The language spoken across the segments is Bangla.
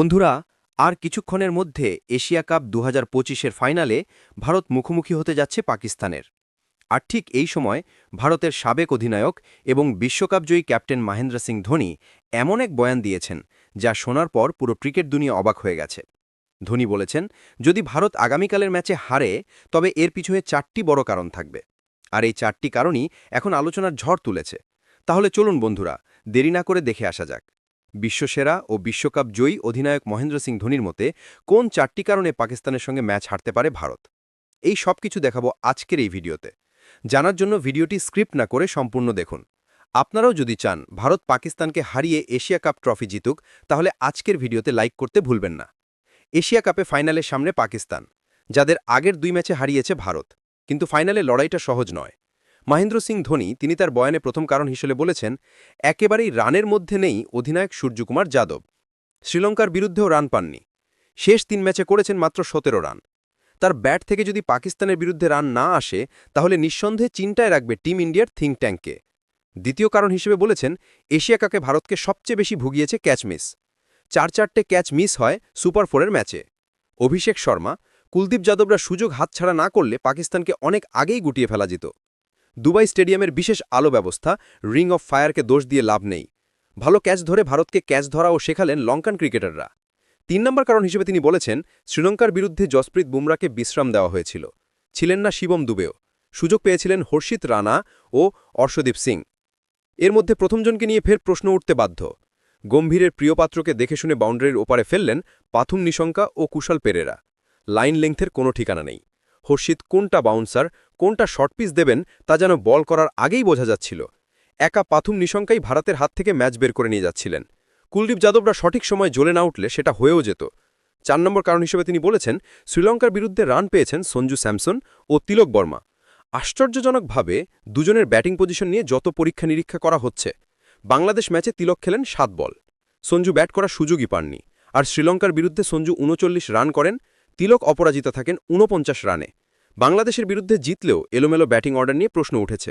বন্ধুরা, আর কিছুক্ষণের মধ্যে এশিয়া কাপ দু হাজার ফাইনালে ভারত মুখোমুখি হতে যাচ্ছে পাকিস্তানের। আর ঠিক এই সময় ভারতের সাবেক অধিনায়ক এবং বিশ্বকাপজয়ী ক্যাপ্টেন মহেন্দ্র সিং ধোনি এমন এক বয়ান দিয়েছেন, যা শোনার পর পুরো ক্রিকেট দুনিয়া অবাক হয়ে গেছে। ধোনি বলেছেন, যদি ভারত আগামীকালের ম্যাচে হারে, তবে এর পিছনে চারটি বড় কারণ থাকবে। আর এই চারটি কারণই এখন আলোচনার ঝড় তুলেছে। তাহলে চলুন বন্ধুরা, দেরি না করে দেখে আসা যাক। বিশ্বসেরা ও বিশ্বকাপ জয়ী অধিনায়ক মহেন্দ্র সিং ধোনির মতে, কোন চারটি কারণে পাকিস্তানের সঙ্গে ম্যাচ হারতে পারে ভারত? এই সব কিছু দেখাবো আজকের এই ভিডিওতে। জানার জন্য ভিডিওটি স্ক্রিপ্ট না করে সম্পূর্ণ দেখুন। আপনারাও যদি চান ভারত পাকিস্তানকে হারিয়ে এশিয়া কাপ ট্রফি জিতুক, তাহলে আজকের ভিডিওতে লাইক করতে ভুলবেন না। এশিয়া কাপে ফাইনালের সামনে পাকিস্তান, যাদের আগের দুই ম্যাচে হারিয়েছে ভারত। কিন্তু ফাইনালে লড়াইটা সহজ নয়। মহেন্দ্র সিং ধোনি তিনি তার বয়ানে প্রথম কারণ হিসেবে বলেছেন, একেবারেই রানের মধ্যে নেই অধিনায়ক সূর্যকুমার যাদব। শ্রীলঙ্কার বিরুদ্ধেও রান পাননি। শেষ তিন ম্যাচে করেছেন মাত্র সতেরো রান। তার ব্যাট থেকে যদি পাকিস্তানের বিরুদ্ধে রান না আসে, তাহলে নিঃসন্দেহে চিন্তায় রাখবে টিম ইন্ডিয়ার থিঙ্ক ট্যাঙ্ককে দ্বিতীয় কারণ হিসেবে বলেছেন, এশিয়া কাপে ভারতকে সবচেয়ে বেশি ভুগিয়েছে ক্যাচ মিস। চার চারটে ক্যাচ মিস হয় সুপার ফোরের ম্যাচে। অভিষেক শর্মা, কুলদীপ যাদবরা সুযোগ হাতছাড়া না করলে পাকিস্তানকে অনেক আগেই গুটিয়ে ফেলা যেত। দুবাই স্টেডিয়ামের বিশেষ আলো ব্যবস্থা, রিং অফ ফায়ারকে দোষ দিয়ে লাভ নেই। ভালো ক্যাচ ধরে ভারতকে ক্যাচ ধরাও শেখালেন লঙ্কান ক্রিকেটাররা। তিন নম্বর কারণ হিসেবে তিনি বলেছেন, শ্রীলঙ্কার বিরুদ্ধে জসপ্রীত বুমরাকে বিশ্রাম দেওয়া হয়েছিল। ছিলেন না শিবম দুবেও। সুযোগ পেয়েছিলেন হর্ষিত রানা ও অর্শদীপ সিং। এর মধ্যে প্রথমজনকে নিয়ে ফের প্রশ্ন উঠতে বাধ্য। গম্ভীরের প্রিয়পাত্রকে দেখে শুনে বাউন্ডারির ওপারে ফেললেন পাথুম নিশঙ্কা ও কুশল পেরেরা। লাইন লেংথের কোনো ঠিকানা নেই। হর্ষিত কোনটা বাউন্সার কোনটা শর্ট পিস দেবেন তা যেন বল করার আগেই বোঝা যাচ্ছিল। একা পাথুম নিশঙ্কাই ভারতের হাত থেকে ম্যাচ বের করে নিয়ে যাচ্ছিলেন। কুলদীপ যাদবরা সঠিক সময় জ্বলে না উঠলে সেটা হয়েও যেত। চার নম্বর কারণ হিসেবে তিনি বলেছেন, শ্রীলঙ্কার বিরুদ্ধে রান পেয়েছেন সঞ্জু স্যামসন ও তিলক বর্মা। আশ্চর্যজনকভাবে দুজনের ব্যাটিং পজিশন নিয়ে যত পরীক্ষা নিরীক্ষা করা হচ্ছে, বাংলাদেশ ম্যাচে তিলক খেলেন সাত বল। সঞ্জু ব্যাট করার সুযোগই পাননি। আর শ্রীলঙ্কার বিরুদ্ধে সঞ্জু উনচল্লিশ রান করেন, তিলক অপরাজিত থাকেন ঊনপঞ্চাশ রানে। বাংলাদেশের বিরুদ্ধে জিতলেও এলোমেলো ব্যাটিং অর্ডার নিয়ে প্রশ্ন উঠেছে।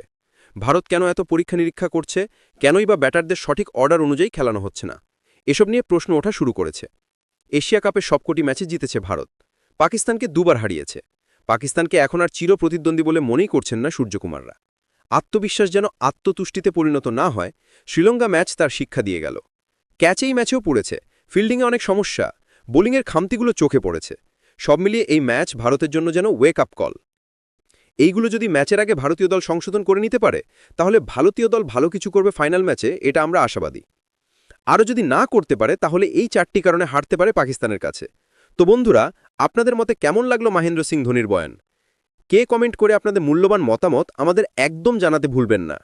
ভারত কেন এত পরীক্ষা নিরীক্ষা করছে? কেনই বা ব্যাটারদের সঠিক অর্ডার অনুযায়ী খেলানো হচ্ছে না? এসব নিয়ে প্রশ্ন ওঠা শুরু করেছে। এশিয়া কাপের সবকটি ম্যাচে জিতেছে ভারত। পাকিস্তানকে দুবার হারিয়েছে। পাকিস্তানকে এখন আর চির প্রতিদ্বন্দ্বী বলে মনেই করছেন না সূর্যকুমাররা। আত্মবিশ্বাস যেন আত্মতুষ্টিতে পরিণত না হয়, শ্রীলঙ্কা ম্যাচ তার শিক্ষা দিয়ে গেল। ক্যাচেই ম্যাচেও পড়েছে। ফিল্ডিংয়ে অনেক সমস্যা। বোলিংয়ের খামতিগুলো চোখে পড়েছে। সব মিলিয়ে এই ম্যাচ ভারতের জন্য যেন ওয়েক আপ কল এইগুলো যদি ম্যাচের আগে ভারতীয় দল সংশোধন করে নিতে পারে, তাহলে ভারতীয় দল ভালো কিছু করবে ফাইনাল ম্যাচে এটা আমরা আশাবাদী। আরও যদি না করতে পারে, তাহলে এই চারটি কারণে হারতে পারে পাকিস্তানের কাছে। তো বন্ধুরা, আপনাদের মতে কেমন লাগল মহেন্দ্র সিং ধোনির বয়ান? কে কমেন্ট করে আপনাদের মূল্যবান মতামত আমাদের একদম জানাতে ভুলবেন না।